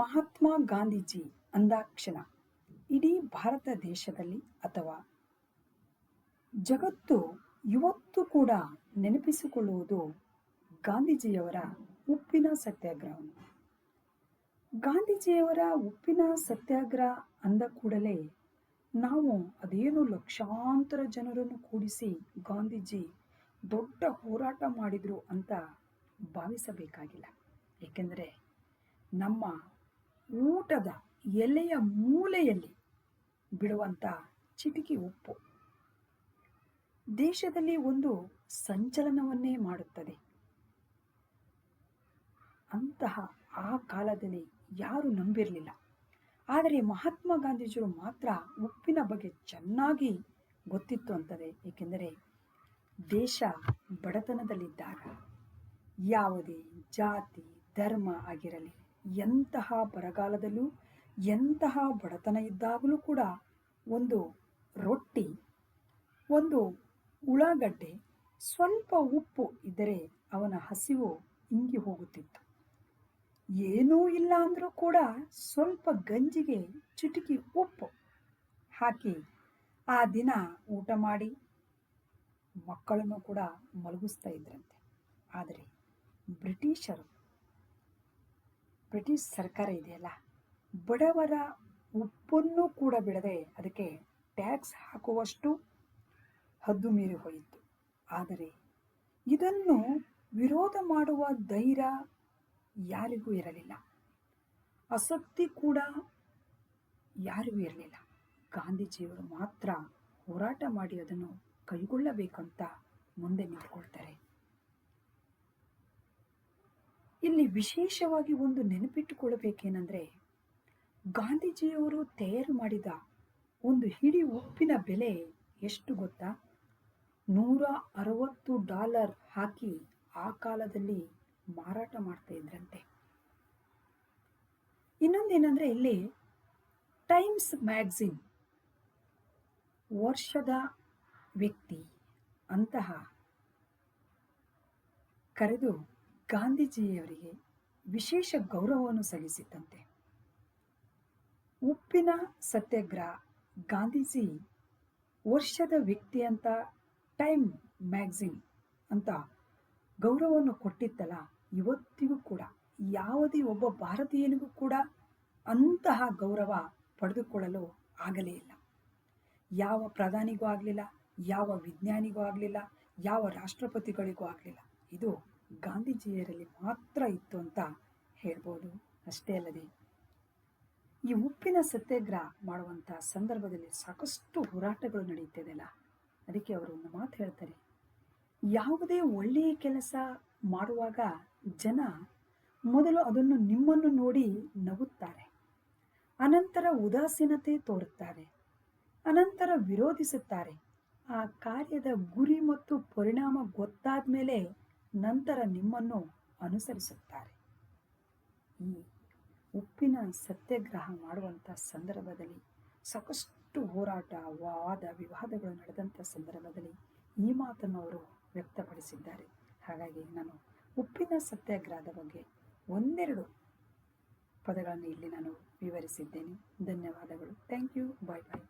ಮಹಾತ್ಮ ಗಾಂಧೀಜಿ ಅಂದಾಕ್ಷಣ. ಇಡೀ ಭಾರತ ದೇಶದಲ್ಲಿ ಅಥವಾ ಜಗತ್ತು ಇವತ್ತು ಕೂಡ ನೆನಪಿಸಿಕೊಳ್ಳುವುದು ಗಾಂಧೀಜಿಯವರ ಉಪ್ಪಿನ ಸತ್ಯಾಗ್ರಹವನ್ನು ಗಾಂಧೀಜಿಯವರ ಉಪ್ಪಿನ ಸತ್ಯಾಗ್ರಹ ಅಂದ ಕೂಡಲೇ ನಾವು ಅದೇನು ಲಕ್ಷಾಂತರ ಜನರನ್ನು ಕೂಡಿಸಿ ಗಾಂಧೀಜಿ ದೊಡ್ಡ ಹೋರಾಟ ಮಾಡಿದರು ಅಂತ ಭಾವಿಸಬೇಕಾಗಿಲ್ಲ. ಏಕೆಂದರೆ ನಮ್ಮ ಊಟದ ಎಲೆಯ ಮೂಲೆಯಲ್ಲಿ ಬಿಡುವಂಥ ಚಿಟಿಕೆ ಉಪ್ಪು. ದೇಶದಲ್ಲಿ ಒಂದು ಸಂಚಲನವನ್ನೇ ಮಾಡುತ್ತದೆ. ಅಂತಹ ಆ ಕಾಲದಲ್ಲಿ ಯಾರು ನಂಬಿರಲಿಲ್ಲ. ಆದರೆ ಮಹಾತ್ಮ ಗಾಂಧೀಜಿಯವರು ಮಾತ್ರ ಉಪ್ಪಿನ ಬಗ್ಗೆ ಚೆನ್ನಾಗಿ ಗೊತ್ತಿತ್ತು ಅಂತದೆ. ಏಕೆಂದರೆ ದೇಶ ಬಡತನದಲ್ಲಿದ್ದಾಗ ಯಾವುದೇ ಜಾತಿ, ಧರ್ಮ ಆಗಿರಲಿ ಎಂತಹ ಬರಗಾಲದಲ್ಲೂ, ಎಂತಹ ಬಡತನ ಇದ್ದಾಗಲೂ ಕೂಡ ಒಂದು ರೊಟ್ಟಿ, ಒಂದು ಉಳ್ಳಾಗಡ್ಡೆ, ಸ್ವಲ್ಪ ಉಪ್ಪು ಇದ್ದರೆ ಅವನ ಹಸಿವು ಇಂಗಿ ಹೋಗುತ್ತಿತ್ತು. ಏನೂ ಇಲ್ಲ ಅಂದರೂ ಕೂಡ ಸ್ವಲ್ಪ ಗಂಜಿಗೆ ಚಿಟಿಕಿ ಉಪ್ಪು ಹಾಕಿ ಆ ದಿನ ಊಟ ಮಾಡಿ ಮಕ್ಕಳನ್ನು ಕೂಡ ಮಲಗಿಸ್ತಾ ಇದ್ರಂತೆ. ಆದರೆ ಬ್ರಿಟಿಷರು ಬ್ರಿಟಿಷ್ ಸರ್ಕಾರ ಇದೆಯಲ್ಲ? ಬಡವರ ಉಪ್ಪನ್ನು ಕೂಡ ಬಿಡದೆ ಅದಕ್ಕೆ ಟ್ಯಾಕ್ಸ್ ಹಾಕುವಷ್ಟು ಹದ್ದು ಮೀರಿ ಹೋಯಿತು. ಆದರೆ ಇದನ್ನು ವಿರೋಧ ಮಾಡುವ ಧೈರ್ಯ ಯಾರಿಗೂ ಇರಲಿಲ್ಲ. ಆಸಕ್ತಿ ಕೂಡ ಯಾರಿಗೂ ಇರಲಿಲ್ಲ. ಗಾಂಧೀಜಿಯವರು ಮಾತ್ರ ಹೋರಾಟ ಮಾಡಿ ಅದನ್ನು ಕೈಗೊಳ್ಳಬೇಕಂತ ಇಲ್ಲಿ ವಿಶೇಷವಾಗಿ ಒಂದು ನೆನಪಿಟ್ಟುಕೊಳ್ಳಬೇಕೇನೆಂದರೆ, ಗಾಂಧೀಜಿಯವರು ತಯಾರು ಮಾಡಿದ ಒಂದು ಹಿಡಿ ಉಪ್ಪಿನ ಬೆಲೆ ಎಷ್ಟು ಗೊತ್ತಾ? ನೂರ ಅರವತ್ತು ಡಾಲರ್ ಹಾಕಿ ಆ ಕಾಲದಲ್ಲಿ ಮಾರಾಟ ಮಾಡ್ತಾ ಇದ್ರಂತೆ. ಇನ್ನೊಂದೇನೆಂದರೆ ಇಲ್ಲಿ ಟೈಮ್ಸ್ ಮ್ಯಾಗ್ಝಿನ್, ವರ್ಷದ ವ್ಯಕ್ತಿ ಅಂತಹ ಕರೆದು ಗಾಂಧೀಜಿಯವರಿಗೆ ವಿಶೇಷ ಗೌರವವನ್ನು ಸಲ್ಲಿಸಿತ್ತಂತೆ ಉಪ್ಪಿನ ಸತ್ಯಾಗ್ರಹ ಗಾಂಧೀಜಿ ವರ್ಷದ ವ್ಯಕ್ತಿ ಅಂತ ಟೈಮ್ ಮ್ಯಾಗ್ಝಿನ್ ಅಂತ ಗೌರವವನ್ನು ಕೊಟ್ಟಿತ್ತಲ್ಲ, ಇವತ್ತಿಗೂ ಕೂಡ, ಯಾವುದೇ ಒಬ್ಬ ಭಾರತೀಯನಿಗೂ ಕೂಡ ಅಂತಹ ಗೌರವ ಪಡೆದುಕೊಳ್ಳಲು ಆಗಲೇ ಇಲ್ಲ. ಯಾವ ಪ್ರಧಾನಿಗೂ ಆಗಲಿಲ್ಲ, ಯಾವ ವಿಜ್ಞಾನಿಗೂ ಆಗಲಿಲ್ಲ, ಯಾವ ರಾಷ್ಟ್ರಪತಿಗಳಿಗೂ ಆಗಲಿಲ್ಲ. ಇದು ಗಾಂಧೀಜಿಯರಲ್ಲಿ ಮಾತ್ರ ಇತ್ತು ಅಂತ ಹೇಳ್ಬೋದು. ಅಷ್ಟೇ ಅಲ್ಲದೆ, ಈ ಉಪ್ಪಿನ ಸತ್ಯಾಗ್ರಹ ಮಾಡುವಂಥ ಸಂದರ್ಭದಲ್ಲಿ ಸಾಕಷ್ಟು ಹೋರಾಟಗಳು ನಡೆಯುತ್ತಿದೆಯಲ್ಲ ಅದಕ್ಕೆ ಅವರು ಒಂದು ಮಾತು ಹೇಳ್ತಾರೆ. ಯಾವುದೇ ಒಳ್ಳೆಯ ಕೆಲಸ ಮಾಡುವಾಗ ಜನ ಮೊದಲು ಅದನ್ನು ನಿಮ್ಮನ್ನು ನೋಡಿ ನಗುತ್ತಾರೆ. ಅನಂತರ ಉದಾಸೀನತೆ ತೋರುತ್ತಾರೆ. ಅನಂತರ ವಿರೋಧಿಸುತ್ತಾರೆ. ಆ ಕಾರ್ಯದ ಗುರಿ ಮತ್ತು ಪರಿಣಾಮ ಗೊತ್ತಾದ ಮೇಲೆ ನಂತರ ನಿಮ್ಮನ್ನು ಅನುಸರಿಸುತ್ತಾರೆ. ಈ ಉಪ್ಪಿನ ಸತ್ಯಾಗ್ರಹ ಮಾಡುವಂಥ ಸಂದರ್ಭದಲ್ಲಿ ಸಾಕಷ್ಟು ಹೋರಾಟ ವಾದ ವಿವಾದಗಳು ನಡೆದಂಥ ಸಂದರ್ಭದಲ್ಲಿ ಈ ಮಾತನ್ನು ಅವರು ವ್ಯಕ್ತಪಡಿಸಿದ್ದಾರೆ. ಹಾಗಾಗಿ ನಾನು ಉಪ್ಪಿನ ಸತ್ಯಾಗ್ರಹದ ಬಗ್ಗೆ ಒಂದೆರಡು ಪದಗಳನ್ನು ಇಲ್ಲಿ ನಾನು ವಿವರಿಸಿದ್ದೇನೆ. ಧನ್ಯವಾದಗಳು. Thank you. Bye bye.